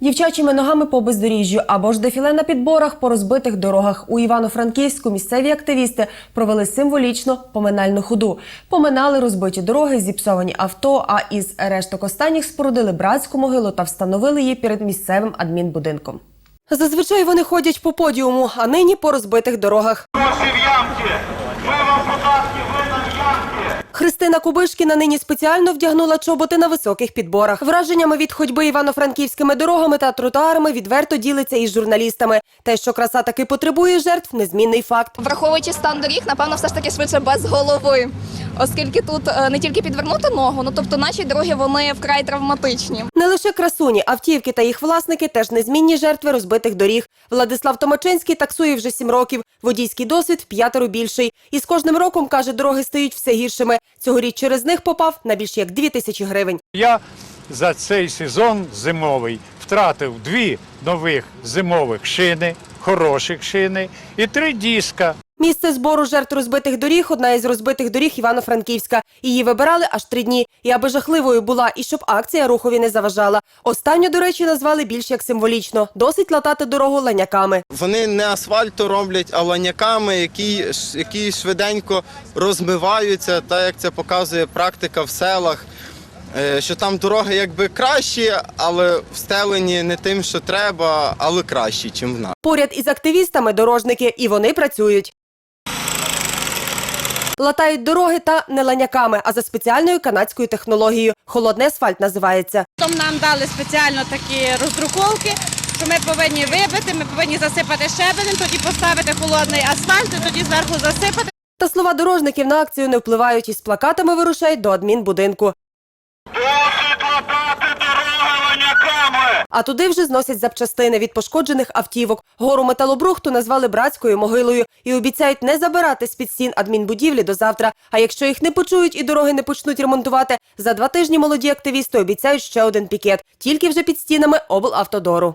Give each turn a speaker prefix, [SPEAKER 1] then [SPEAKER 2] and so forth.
[SPEAKER 1] Дівчачими ногами по бездоріжжю або ж дефіле на підборах по розбитих дорогах у Івано-Франківську місцеві активісти провели символічно поминальну ходу. Поминали розбиті дороги, зіпсовані авто. А із решток останніх спорудили братську могилу та встановили її перед місцевим адмінбудинком. Зазвичай вони ходять по подіуму, а нині по розбитих дорогах.
[SPEAKER 2] Гроші в ямки! Ми вам податки, ви нам ямки!
[SPEAKER 1] Христина Кубишкіна нині спеціально вдягнула чоботи на високих підборах. Враженнями від ходьби івано-франківськими дорогами та тротуарами відверто ділиться із журналістами. Те, що краса таки потребує жертв, незмінний факт.
[SPEAKER 3] Враховуючи стан доріг, напевно, все ж таки швидше без голови. Оскільки тут е, не тільки підвернути ногу, ну тобто наші дороги вони вкрай травматичні.
[SPEAKER 1] Не лише красуні, автівки та їх власники теж незмінні жертви розбитих доріг. Владислав Томачинський таксує вже сім років. Водійський досвід п'ятеро більший. І з кожним роком каже, дороги стають все гіршими. Цьогоріч через них попав на більш як дві тисячі гривень.
[SPEAKER 4] Я за цей сезон зимовий втратив дві нових зимових шини, хороших шини і три диска.
[SPEAKER 1] Місце збору жертв розбитих доріг одна із розбитих доріг Івано-Франківська. Її вибирали аж три дні. І аби жахливою була, і щоб акція рухові не заважала. Останню, до речі, назвали більш як символічно. Досить латати дорогу ланяками.
[SPEAKER 5] Вони не асфальту роблять, а ланяками, які, які швиденько розмиваються, так як це показує практика в селах. е, Що там дороги якби кращі, але встелені не тим, що треба, але кращі, ніж в нас.
[SPEAKER 1] Поряд із активістами дорожники, і вони працюють. Латають дороги та не ланяками, а за спеціальною канадською технологією. Холодний асфальт називається.
[SPEAKER 6] Потім нам дали спеціально такі роздруковки, що ми повинні вибити, ми повинні засипати щебенем, тоді поставити холодний асфальт, і тоді зверху засипати.
[SPEAKER 1] Та слова дорожників на акцію не впливають із плакатами вирушають до адмінбудинку.
[SPEAKER 2] Досить латати!
[SPEAKER 1] А туди вже зносять запчастини від пошкоджених автівок. Гору металобрухту назвали братською могилою і обіцяють не забирати з під стін адмінбудівлі до завтра. А якщо їх не почують і дороги не почнуть ремонтувати, за два тижні молоді активісти обіцяють ще один пікет, тільки вже під стінами облавтодору.